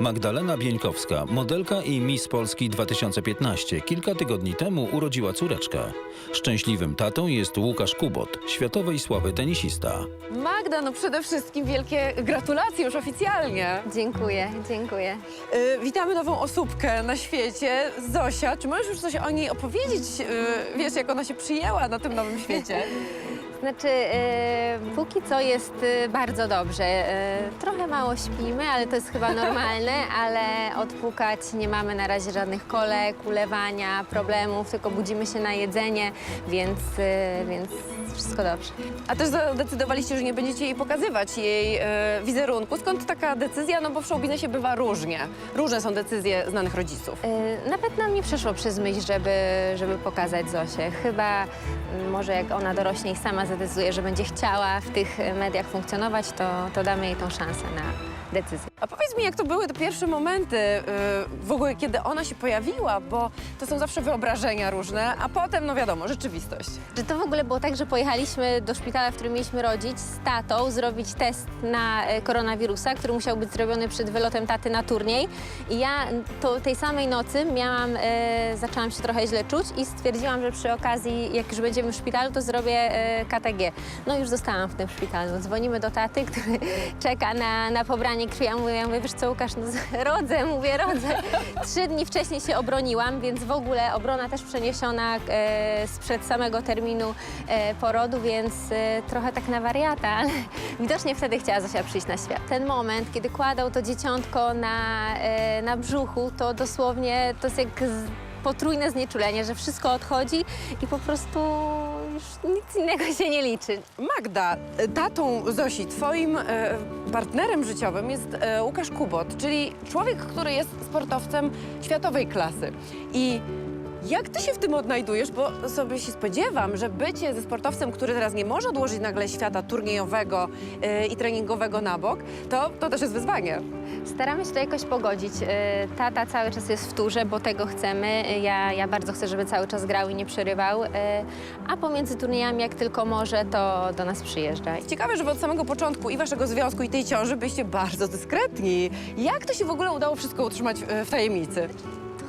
Magdalena Bieńkowska, modelka i Miss Polski 2015, kilka tygodni temu urodziła córeczkę. Szczęśliwym tatą jest Łukasz Kubot, światowej sławy tenisista. Magda, no przede wszystkim wielkie gratulacje już oficjalnie. Dziękuję, dziękuję. Y, witamy nową osóbkę na świecie, Zosia. Czy możesz już coś o niej opowiedzieć? Y, wiesz, jak ona się przyjęła na tym nowym świecie? Znaczy, e, póki co jest e, bardzo dobrze. E, trochę mało śpimy, ale to jest chyba normalne, ale odpukać nie mamy na razie żadnych kolek, ulewania, problemów, tylko budzimy się na jedzenie, więc, e, więc wszystko dobrze. A też zadecydowaliście, że nie będziecie jej pokazywać, jej y, wizerunku. Skąd taka decyzja? No bo w showbiznesie bywa różnie. Różne są decyzje znanych rodziców. Nawet nam nie przeszło przez myśl, żeby, żeby pokazać Zosię. Chyba może jak ona dorośnie i sama zadecyduje, że będzie chciała w tych mediach funkcjonować, to, to damy jej tą szansę na A powiedz mi, jak to były te pierwsze momenty y, w ogóle, kiedy ona się pojawiła, bo to są zawsze wyobrażenia różne, a potem, no wiadomo, rzeczywistość. Że to w ogóle było tak, że pojechaliśmy do szpitala, w którym mieliśmy rodzić z tatą, zrobić test na e, koronawirusa, który musiał być zrobiony przed wylotem taty na turniej. I ja to, tej samej nocy miałam, e, zaczęłam się trochę źle czuć i stwierdziłam, że przy okazji, jak już będziemy w szpitalu, to zrobię e, KTG. No już zostałam w tym szpitalu. Dzwonimy do taty, który czeka na, na pobranie krwi. Ja mówię, wiesz co Łukasz, no, rodzę, mówię, rodzę. Trzy dni wcześniej się obroniłam, więc w ogóle obrona też przeniesiona e, sprzed samego terminu e, porodu, więc e, trochę tak na wariata, ale widocznie wtedy chciała Zosia przyjść na świat. Ten moment, kiedy kładą to dzieciątko na, e, na brzuchu, to dosłownie to jest jak z, potrójne znieczulenie, że wszystko odchodzi i po prostu już nic innego się nie liczy. Magda, tatą Zosi, twoim y, partnerem życiowym jest y, Łukasz Kubot, czyli człowiek, który jest sportowcem światowej klasy. I jak ty się w tym odnajdujesz? Bo sobie się spodziewam, że bycie ze sportowcem, który teraz nie może odłożyć nagle świata turniejowego y, i treningowego na bok, to, to też jest wyzwanie. Staramy się to jakoś pogodzić. E, Tata cały czas jest w turze, bo tego chcemy. E, Ja, ja bardzo chcę, żeby cały czas grał i nie przerywał. E, A pomiędzy turniejami, jak tylko może, to do nas przyjeżdża. Ciekawe, że od samego początku i waszego związku, i tej ciąży byliście bardzo dyskretni. Jak to się w ogóle udało wszystko utrzymać y, w tajemnicy?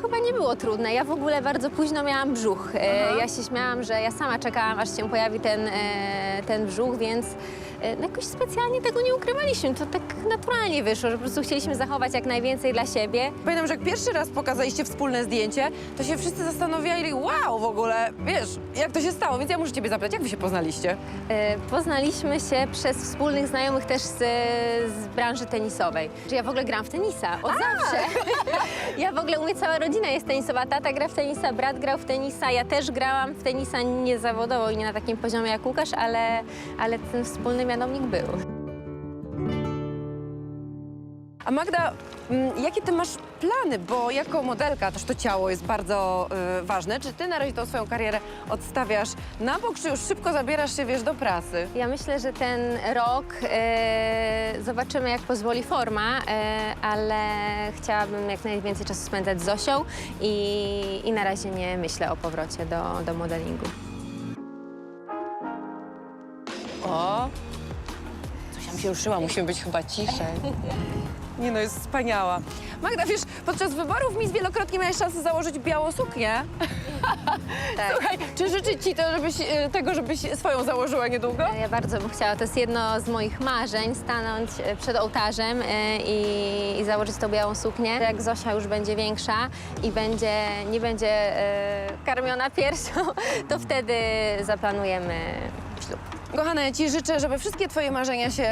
Chyba nie było trudne. Ja w ogóle bardzo późno miałam brzuch. E, Ja się śmiałam, że ja sama czekałam, aż się pojawi ten, e, ten brzuch, więc no jakoś specjalnie tego nie ukrywaliśmy. To tak naturalnie wyszło, że po prostu chcieliśmy zachować jak najwięcej dla siebie. Pamiętam, że jak pierwszy raz pokazaliście wspólne zdjęcie, to się wszyscy zastanawiali, wow, w ogóle, wiesz, jak to się stało, więc ja muszę ciebie zapytać, jak wy się poznaliście? E, Poznaliśmy się przez wspólnych znajomych też z, z branży tenisowej. Że ja w ogóle gram w tenisa, od zawsze. ja w ogóle u mnie cała rodzina jest tenisowa. Tata gra w tenisa, brat grał w tenisa, ja też grałam w tenisa nie zawodowo i nie na takim poziomie jak Łukasz, ale, ale ten wspólny mianownik był. A Magda, mm, jakie ty masz plany? Bo jako modelka też to ciało jest bardzo y, ważne. Czy ty na razie tą swoją karierę odstawiasz na bok, czy już szybko zabierasz się, wiesz, do prasy? Ja myślę, że ten rok e, zobaczymy, jak pozwoli forma, e, ale chciałabym jak najwięcej czasu spędzać z Zosią i, i na razie nie myślę o powrocie do, do modelingu. O, coś tam się ruszyła, musimy być chyba ciszej. Nie no, jest wspaniała. Magda, wiesz, podczas wyborów Miss wielokrotnie miałeś szansę założyć białą suknię. Tak. Słuchaj, czy życzy ci to, żebyś, y, tego, żebyś swoją założyła niedługo? Ja bardzo bym chciała, to jest jedno z moich marzeń, stanąć e, przed ołtarzem e, i, i założyć tą białą suknię. Jak Zosia już będzie większa i będzie, nie będzie e, karmiona piersią, to wtedy zaplanujemy. Kochana, ja ci życzę, żeby wszystkie twoje marzenia się,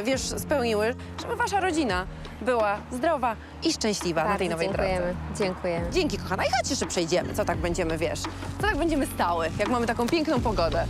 y, wiesz, spełniły, żeby wasza rodzina była zdrowa i szczęśliwa na tej nowej drodze. dziękujemy. Dziękujemy. Dzięki, kochana. I chodź jeszcze przejdziemy, co tak będziemy, wiesz, co tak będziemy stały, jak mamy taką piękną pogodę.